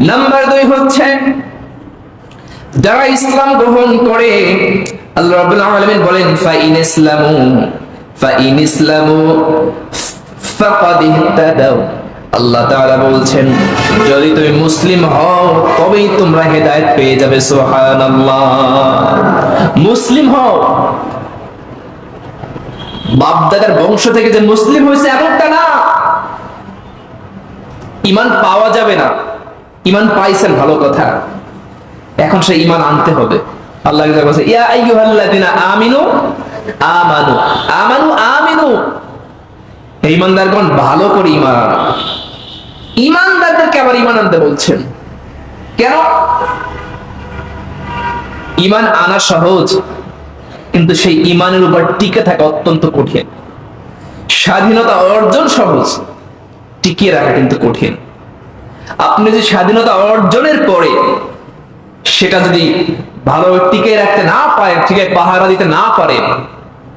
Number দুই হচ্ছে, যারা ইসলাম গ্রহণ করে, আল্লাহ বলেন আল্লাহ তাআলা বলছেন, যদি তুমি মুসলিম হও, তবেই তোমরা হেদায়েত পেয়ে যাবে, সুবহানাল্লাহ। মুসলিম হও। বাপদাদার বংশ থেকে যে মুসলিম হয়েছে, এমনটা না। ইমান পাওয়া যাবে না। ইমান পাইছেন, ভালো কথা। এখন সে ইমান আনতে হবে। আল্লাহ আমিনু, আমানু আমানু, আমিনু। হে ইমানদারগণ, ভালো করে ইমান ইমানদারদেরকে আবার ইমান আনতে বলছেন। কেন? ইমান আনা সহজ, কিন্তু সেই ইমানের উপর টিকে থাকা অত্যন্ত কঠিন। স্বাধীনতা অর্জন সহজ, টিকিয়ে রাখা কিন্তু কঠিন। আপনি যে স্বাধীনতা অর্জনের পরে সেটা যদি ভালোভাবে টিকে রাখতে না পারেন ঠিক পাহারা দিতে না পারেন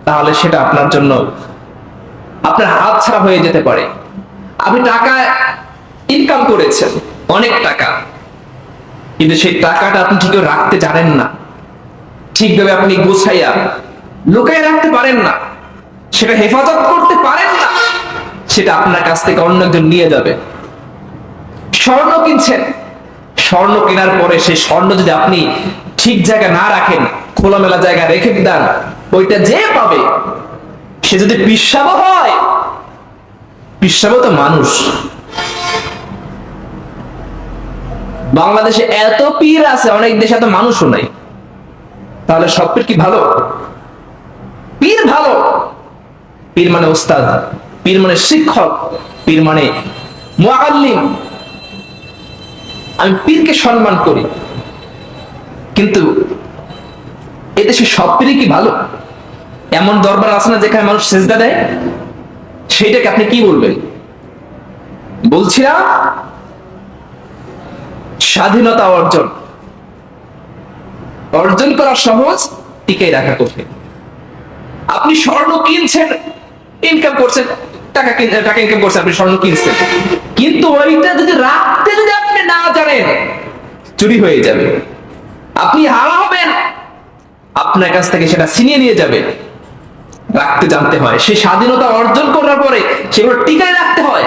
তাহলে সেটা আপনার জন্য আপনার হাত ছাড়া হয়ে যেতে পারে। আপনি টাকা ইনকাম করেছেন, অনেক টাকা। কিন্তু সেই টাকাটা আপনি ঠিক রাখতে জানেন না? ঠিকভাবে আপনি গুছাইয়া লুকাই রাখতে পারেন না। সেটা হেফাজত করতে পারেন না। সেটা আপনার কাছ থেকে অন্য একজন নিয়ে যাবে। স্বর্ণ কিনছেন। স্বর্ণ কেনার পরে সেই স্বর্ণ যদি আপনি ঠিক জায়গায় না রাখেন, খোলামেলা জায়গায় রেখে দেন ওইটা যে পাবে, সে যদি পিসাব হয়, পিসাব তো মানুষ। বাংলাদেশে এত পীর আছে, অনেক দেশে এত মানুষও নাই। তাহলে সব পীর কি ভালো? পীর ভালো। পীর মানে ওস্তাদ পীর মানে শিক্ষক, পীর মানে মুআল্লিম। আমি পীরকে সম্মান করি। কিন্তু এদেশে সব পীরই কি ভালো? এমন দরবার আছে না যেখানে মানুষ সেজদা দেয়? সেইটাকে আপনি কি বলবেন? বলছিলাম, স্বাধীনতা অর্জন। অর্জন করা সহজ টিকে রাখা কঠিন। আপনি স্বর্ণ কিনছেন ইনকাম করছেন। টাকা টাকা ইনকাম আপনি স্বর্ণ কিনছেন। কিন্তু ওইটা যদি রাখতে যদি আপনি না জানেন, চুরি হয়ে যাবে। আপনি হারা হবেন। আপনার কাছ থেকে সেটা ছিনিয়ে নিয়ে যাবে। রাখতে জানতে হয়। স্বাধীনতা অর্জন করার পরে সেগুলো টিকায় রাখতে হয়।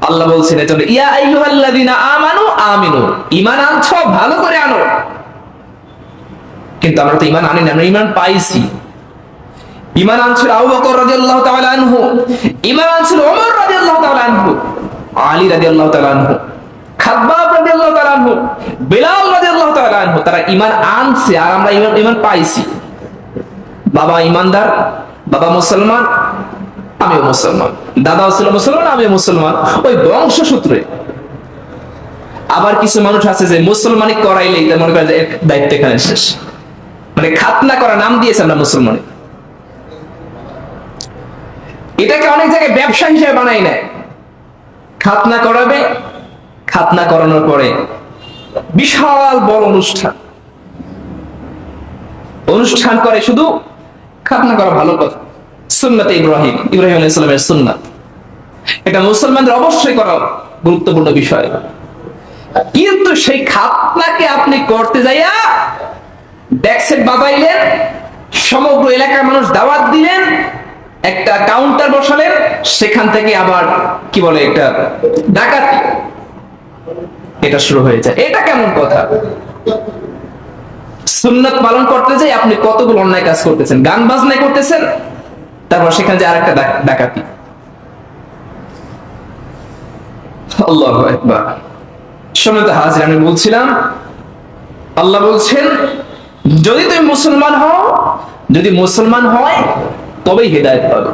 আল্লাহ বলছেন, এজন্য, ইয়া আইয়ুহাল্লাযিনা আমানু আমিনু। ঈমান আনছো, ভালো করে আনো। কিন্তু আমরা তো ঈমান আনি না ঈমান পাইছি। ঈমান আনছিল আবু বকর রাদিয়াল্লাহু তাআলা আনহু ঈমান আনছিল ওমর রাদিয়াল্লাহু তাআলা আনহু, আলী রাদিয়াল্লাহু তাআলা আনহু খাব্বাব রাদিয়াল্লাহু তাআলা আনহু, বিলাল রাদিয়াল্লাহু তাআলা আনহু, তারা ঈমান আনছে আর আমরা ঈমান ঈমান পাইছি। বাবা ঈমানদার বাবা মুসলমান, আমিও মুসলমান। দাদাও ছিল মুসলমান, আমিও মুসলমান। ওই বংশসূত্রে। আবার কিছু মানুষ আছে যে মুসলমানি করাইলেই মনে করে দায়িত্ব এখানে শেষ। মানে খাতনা করা নাম দিয়েছে আমরা মুসলমানে। এটাকে অনেক জায়গায় ব্যবসা হিসেবে বানাই নেয়। খাতনা করাবে, খাতনা করানোর পরে বিশাল বড় অনুষ্ঠান। অনুষ্ঠান করে শুধু খাতনা করা ভালো কথা। সুন্নাতে ইব্রাহিম ইব্রাহিম আলাইহিস সালামের সুন্নাত। এটা মুসলমানদের অবশ্যই করা গুরুত্বপূর্ণ বিষয়। কিন্তু সেই খাতনাকে আপনি করতে যাইয়া ডেক্সেট বাজাইলেন, সমগ্র এলাকার মানুষ দাওয়াত দিলেন একটা কাউন্টার বসালেন, সেখান থেকে আবার কি বলে একটা ডাকাতি। এটা শুরু হয়ে যায়। এটা কেমন কথা? সুন্নাত পালন করতে যাই আপনি কতগুলো অন্যায় কাজ করতেছেন? গান বাজনায় করতেছেন, তারপর সেখানে যে আরেকটা ডাক- ডাকাতি। হাজির, আমি বলছিলাম, আল্লাহ বলছেন, যদি তুমি মুসলমান হও, যদি মুসলমান হয় তবেই হেদায়েত পাবে।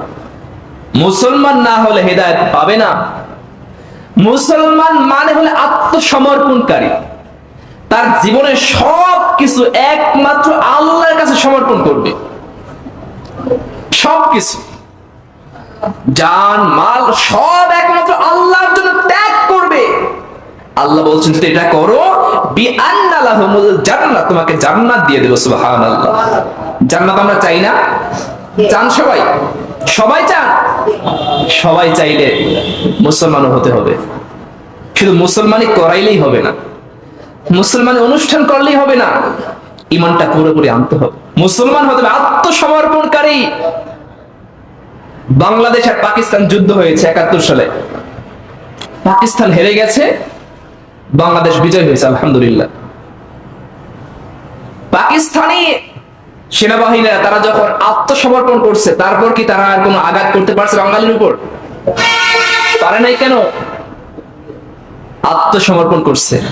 মুসলমান না হলে হেদায়েত পাবে না। মুসলমান মানে হলে আত্মসমর্পণকারী। তার জীবনের সব কিছু একমাত্র আল্লাহর কাছে সমর্পণ করবে। সব কিছু মাল সব একমাত্র আল্লাহর জন্য ত্যাগ করবে। আল্লাহ বলছেন, যদি এটা করো জান্নাত, তোমাকে জান্নাত দিয়ে দেবো জান্নাত আমরা চাই না। চান সবাই? সবাই চান? সবাই চাইলে মুসলমানও হতে হবে। শুধু মুসলমানই করাইলেই হবে না। মুসলমান অনুষ্ঠান করলেই হবে না। ইমানটা পুরোপুরি আনতে হবে। মুসলমান হতে হবে আত্মসমর্পণকারী। বাংলাদেশ আর পাকিস্তান যুদ্ধ হয়েছে একাত্তর সালে। পাকিস্তান হেরে গেছে, বাংলাদেশ বিজয় হয়েছে, আলহামদুলিল্লাহ। পাকিস্তানি সেনাবাহিনীরা, তারা যখন আত্মসমর্পণ করছে, তারপর কি তারা আর কোনো আঘাত করতে পারছে বাঙালির উপর? পারে নাই কেন? আত্মসমর্পণ করছে।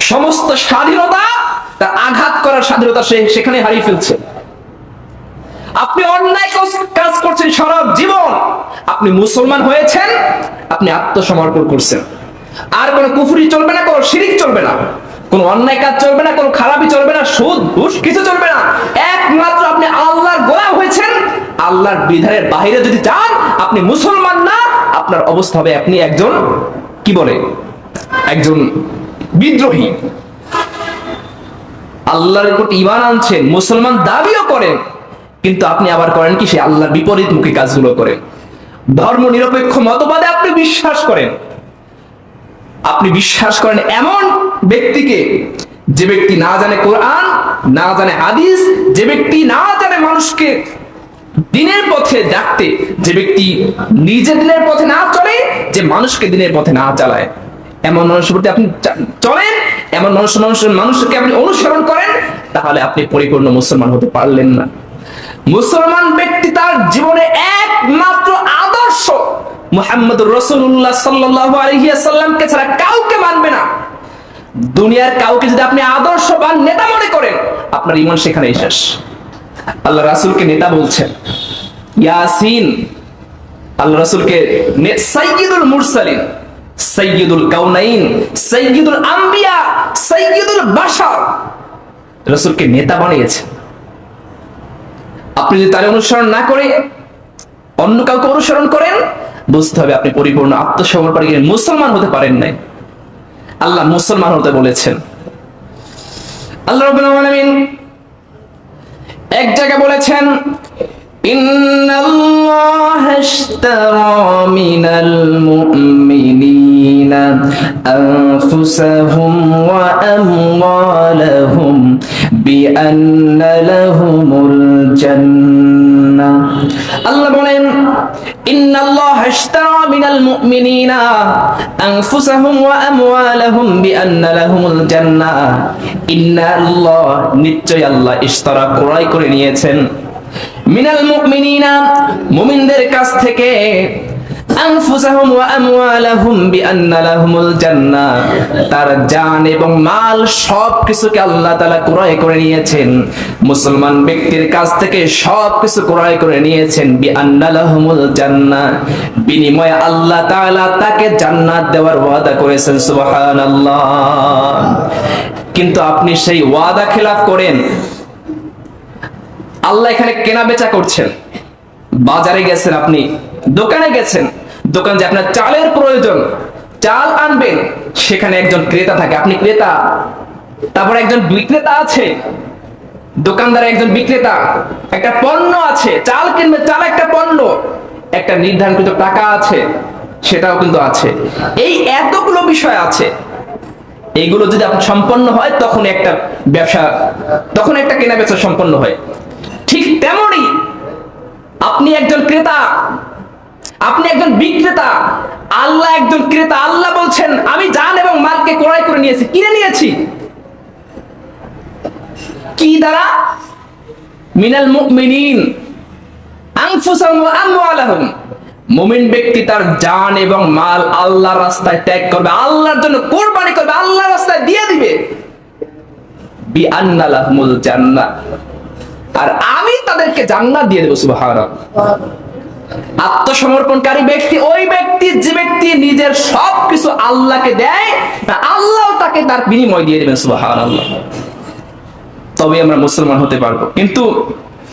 সমস্ত স্বাধীনতা তার আঘাত করার স্বাধীনতা সে সেখানে হারিয়ে ফেলছে। আপনি অন্যায় কাজ- করছেন সারা জীবন। আপনি মুসলমান হয়েছেন, আপনি আত্মসমর্পণ করছেন। আর কোনো কুফুরি চলবে না, কোনো শিরিক চলবে না। কোনো অন্যায় কাজ চলবে না, কোনো খারাপই চলবে না, সুদ, ঘুষ কিছু চলবে না। একমাত্র আপনি আল্লাহর গোলাম হয়েছেন। আল্লাহর বিধানের বাইরে যদি যান, আপনি মুসলমান না, আপনার অবস্থা হবে আপনি একজন, কি বলে? একজন বিদ্রোহী। আল্লাহর উপর ইমান আনছেন, মুসলমান দাবিও করেন, কিন্তু আপনি আবার করেন কি? সে আল্লাহর বিপরীত মুখী কাজগুলো করেন। ধর্ম নিরপেক্ষ মতবাদে আপনি বিশ্বাস করেন। আপনি বিশ্বাস করেন এমন ব্যক্তিকে যে ব্যক্তি না জানে কোরআন, না জানে হাদিস, যে ব্যক্তি না জানে মানুষকে দিনের পথে ডাকতে, যে ব্যক্তি নিজে দিনের পথে না চলে, যে মানুষকে দিনের পথে না চালায়। এমন মানুষের প্রতি আপনি চলেন, এমন মানুষ মানুষের মানুষকে আপনি অনুসরণ করেন, তাহলে আপনি পরিপূর্ণ মুসলমান হতে পারলেন না। মুসলমান ব্যক্তি তার জীবনে একমাত্র আদর্শ। মুহাম্মদ রসুল্লাহ সাল্লাহ আলহিয়াসাল্লামকে ছাড়া কাউকে মানবে না। দুনিয়ার কাউকে যদি আপনি আদর্শ বা নেতা মনে করেন, আপনার ইমান সেখানেই শেষ। আল্লাহ রাসূলকে নেতা বলছেন। ইয়াসিন আল্লাহ রাসূলকে সাইয়্যিদুল মুরসালিন, সাইয়্যিদুল কাউনাইন সাইয়্যিদুল আম্বিয়া, সাইয়্যিদুল বাশার। রাসূলকে নেতা বানিয়েছেন। আপনি যদি তার অনুসরণ না করে, অন্য কাউকে অনুসরণ করেন বুঝতে হবে আপনি পরিপূর্ণ আত্মসমর্পণ করে মুসলমান হতে পারেন নাই। আল্লাহ মুসলমান হতে বলেছেন। আল্লাহ রাব্বুল আলামিন এক জায়গা বলেছেন আল্লাহ বলেন ইন্নাল اشترى من المؤمنين أنفسهم وأموالهم بأن لهم الجنة إن الله নিশ্চয় আল্লাহ ইশতারা ক্রয় করে নিয়েছেন মিনাল মুমিনিনা মুমিনদের কাছ থেকে আনফুসাহুম ওয়া আমওয়ালাহুম বিআন্না লাহুমুল জান্নাহ তার জান এবং মাল সব কিছুকে আল্লাহ তাআলা ক্রয় করে নিয়েছেন। মুসলমান ব্যক্তির কাছ থেকে সব কিছু ক্রয় করে নিয়েছেন। বিআন্না লাহুমুল জান্নাহ বিনিময়ে আল্লাহ তাআলা তাকে জান্নাত দেওয়ার ওয়াদা করেছেন। সুবহানাল্লাহ। কিন্তু আপনি সেই ওয়াদা খেলাফ করেন। আল্লাহ এখানে কেনা বেচা করছেন। বাজারে গেছেন আপনি, দোকানে গেছেন। দোকান যে আপনার চালের প্রয়োজন, চাল আনবেন, সেখানে একজন ক্রেতা থাকে। আপনি ক্রেতা, তারপর একজন বিক্রেতা আছে, দোকানদার একজন বিক্রেতা, একটা পণ্য আছে, চাল কিনবে চাল একটা পণ্য, একটা নির্ধারিত টাকা আছে, সেটাও কিন্তু আছে। এই এতগুলো বিষয় আছে। এইগুলো যদি আপনার সম্পন্ন হয়, তখন একটা ব্যবসা, তখন একটা কেনা বেচা সম্পন্ন হয়। ঠিক তেমনই আপনি একজন ক্রেতা আপনি একজন বিক্রেতা, আল্লাহ একজন ক্রেতা, আল্লাহ বলছেন, আমি জান এবং মালকে ক্রয় করে নিয়েছি। কিনে নিয়েছি। কি দ্বারা? মিনাল মুমিনিন আনফুসাহুম ওয়া আমওয়ালাহুম। মুমিন ব্যক্তি তার জান এবং মাল আল্লাহর রাস্তায় ত্যাগ করবে, আল্লাহর জন্য কোরবানি করবে, আল্লাহর রাস্তায় দিয়ে দিবে। বি আন্না লাহুমুল জান্নাহ। আর আমি তাদেরকে জান্নাত দিয়ে দেবো, সুবহানাল্লাহ। আত্মসমর্পণকারী ব্যক্তি, ওই ব্যক্তি যে ব্যক্তি নিজের সব কিছু আল্লাহকে দেয় আল্লাহ তাকে তার বিনিময় দিয়ে দেবেন, সুবহানাল্লাহ। তবে আমরা মুসলমান হতে পারব। কিন্তু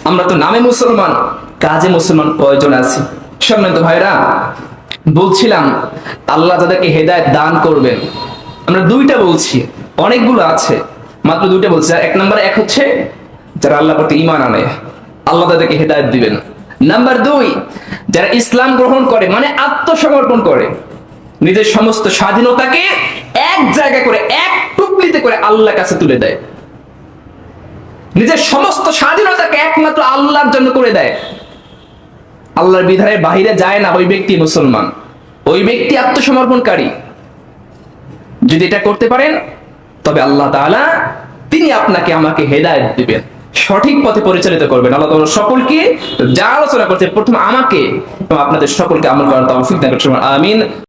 আমরা তো নামে মুসলমান, কাজে মুসলমান কয়জন আছি? সম্মানিত ভাইরা, বলছিলাম, আল্লাহ তাদেরকে হেদায়েত দান করবেন। আমরা দুইটা বলছি, অনেকগুলো আছে, মাত্র দুইটা বলছি। এক নম্বর এক হচ্ছে, যারা আল্লাহ প্রতি ইমান আনে, আল্লাহ তাদেরকে হেদায়েত দিবেন। নাম্বার দুই, যারা ইসলাম গ্রহণ করে মানে আত্মসমর্পণ করে, নিজের সমস্ত স্বাধীনতাকে এক জায়গা করে, এক টুকলিতে করে আল্লাহর কাছে তুলে দেয়। নিজের সমস্ত স্বাধীনতাকে একমাত্র আল্লাহর জন্য করে দেয়। আল্লাহর বিধানের বাহিরে যায় না ওই ব্যক্তি মুসলমান। ওই ব্যক্তি আত্মসমর্পণকারী। যদি এটা করতে পারেন, তবে আল্লাহ তিনি আপনাকে আমাকে হেদায়েত দিবেন। সঠিক পথে পরিচালিত করবেন। আল্লাহ তোমার সকলকে যা আলোচনা করছে প্রথম আমাকে আপনাদের সকলকে আমল করার তৌফিক দান আমিন।